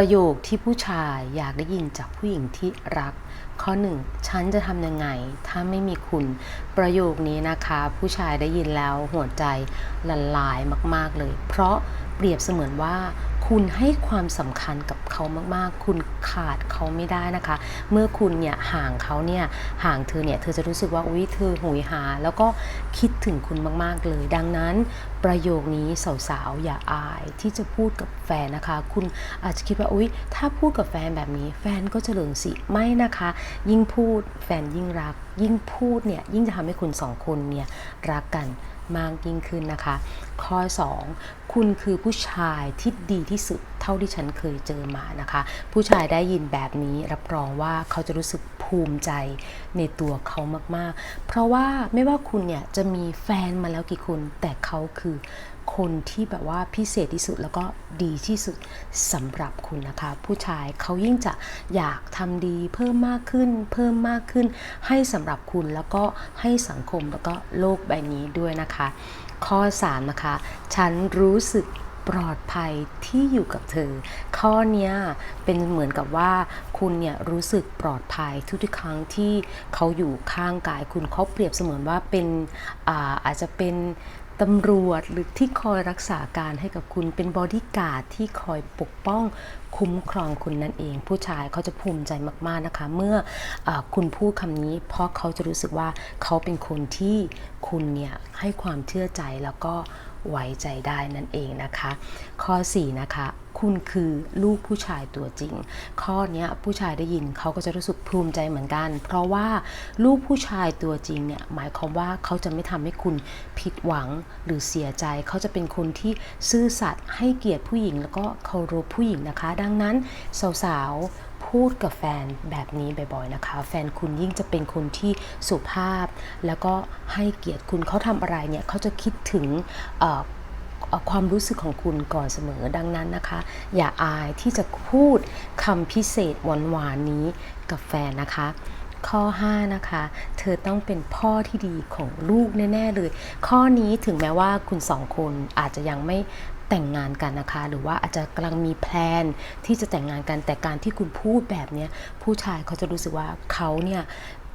ประโยคที่ผู้ชายอยากได้ยินจากผู้หญิงที่รัก ข้อหนึ่งฉันจะทำยังไง ถ้าไม่มีคุณ ประโยคนี้นะคะ ผู้ชายได้ยินแล้วหัวใจละลายมาก ๆเลย เพราะเปรียบเสมือนว่า คุณให้ความสำคัญกับเขามากๆ คุณขาดเขาไม่ได้นะคะ เมื่อคุณเนี่ยห่างเขาเนี่ยห่างเธอเนี่ยเธอจะรู้สึกว่าอุ้ยเธอหุยหา แล้วก็คิดถึงคุณมากๆเลย ดังนั้นประโยคนี้สาวๆอย่าอายที่จะพูดกับแฟนนะคะ คุณอาจจะคิดว่าอุ้ยถ้าพูดกับแฟนแบบนี้ แฟนก็จะเหลิงสิไม่นะคะ ยิ่งพูดแฟนยิ่งรัก ยิ่งพูดเนี่ยยิ่งจะทำให้คุณสองคนเนี่ยรักกันมากยิ่งขึ้นนะคะ ข้อ 2 คุณคือผู้ชายที่ดีที่สุดเท่าที่ฉันเคยเจอมานะคะ ผู้ชายได้ยินแบบนี้รับรองว่าเขาจะรู้สึก ภูมิใจในตัวเขามากๆ เพราะว่าไม่ว่าคุณเนี่ยจะมีแฟนมาแล้วกี่คน แต่เขาคือคนที่แบบว่าพิเศษที่สุดแล้วก็ดีที่สุดสำหรับคุณนะคะ ผู้ชายเขายิ่งจะอยากทำดีเพิ่มมากขึ้น เพิ่มมากขึ้น ให้สำหรับคุณแล้วก็ให้สังคมแล้วก็โลกใบนี้ด้วยนะคะ ข้อ 3 นะคะ ฉันรู้สึก ปลอดภัยที่อยู่กับเธอ ข้อนี้เป็นเหมือนกับว่าคุณเนี่ยรู้สึกปลอดภัยทุกๆครั้งที่เขาอยู่ข้างกายคุณเขาเปรียบเสมือนว่าเป็นอาอาจจะเป็นตำรวจหรือที่คอยรักษาการให้กับคุณเป็นบอดี้การ์ดที่คอยปกป้องคุ้มครองคุณนั่นเอง ผู้ชายเขาจะภูมิใจมากๆนะคะ เมื่ออคุณพูดคำนี้ เพราะเขาจะรู้สึกว่าเขาเป็นคนที่คุณเนี่ยให้ความเชื่อใจแล้วก็ ไว้ใจได้นั่นเองนะคะ ข้อ 4 นะคะ คุณคือลูกผู้ชายตัวจริง ข้อนี้ผู้ชายได้ยินเขาก็จะรู้สึกภูมิใจเหมือนกัน เพราะว่าลูกผู้ชายตัวจริงเนี่ยหมายความว่าเขาจะไม่ทำให้คุณผิดหวังหรือเสียใจ เขาจะเป็นคนที่ซื่อสัตย์ให้เกียรติผู้หญิง แล้วก็เคารพผู้หญิงนะคะ ดังนั้นสาวๆ พูดกับแฟนแบบนี้บ่อยๆนะคะ แฟนคุณยิ่งจะเป็นคนที่สุภาพ แล้วก็ให้เกียรติคุณเขาทำอะไรเนี่ยเขาจะคิดถึงความรู้สึกของคุณก่อนเสมอดังนั้นนะคะ อย่าอายที่จะพูดคำพิเศษหวานๆนี้กับแฟนนะคะข้อ 5 นะคะ เธอต้องเป็นพ่อที่ดีของลูกแน่ ๆ เลย ข้อนี้ถึงแม้ว่าคุณสองคนอาจจะยังไม่ แต่งงานกันนะคะ หรือว่าอาจจะกำลังมีแพลนที่จะแต่งงานกันแต่การที่คุณพูดแบบนี้ผู้ชายเขาจะรู้สึกว่าเขาเนี่ย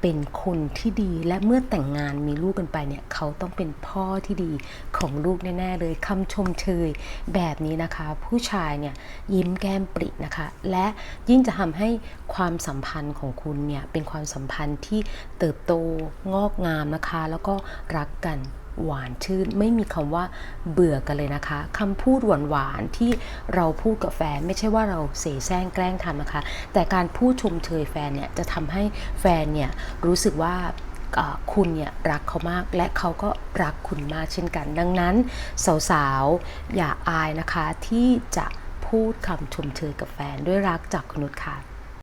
เป็นคนที่ดีและเมื่อแต่งงานมีลูกกันไปเนี่ยเขาต้องเป็นพ่อที่ดีของลูกแน่ๆเลยคำชมเชยแบบนี้นะคะ ผู้ชายเนี่ยยิ้มแก้มปรินะคะ และยิ่งจะทำให้ความสัมพันธ์ของคุณเนี่ยเป็นความสัมพันธ์ที่เติบโตงอกงามนะคะ แล้วก็รักกันหวานชื่น ไม่มีคำว่าเบื่อกันเลยนะคะคำพูดหวานๆที่เราพูดกับแฟน ไม่ใช่ว่าเราเสแสร้งแกล้งทำนะคะ แต่การพูดชมเชยแฟนเนี่ยจะทำให้แฟนเนี่ยรู้สึกว่าคุณเนี่ยรักเขามากและเขาก็รักคุณมากเช่นกัน ดังนั้น สาวๆ อย่าอายนะคะที่จะพูดคำชมเชยกับแฟนด้วยรักจากคุณนุชค่ะ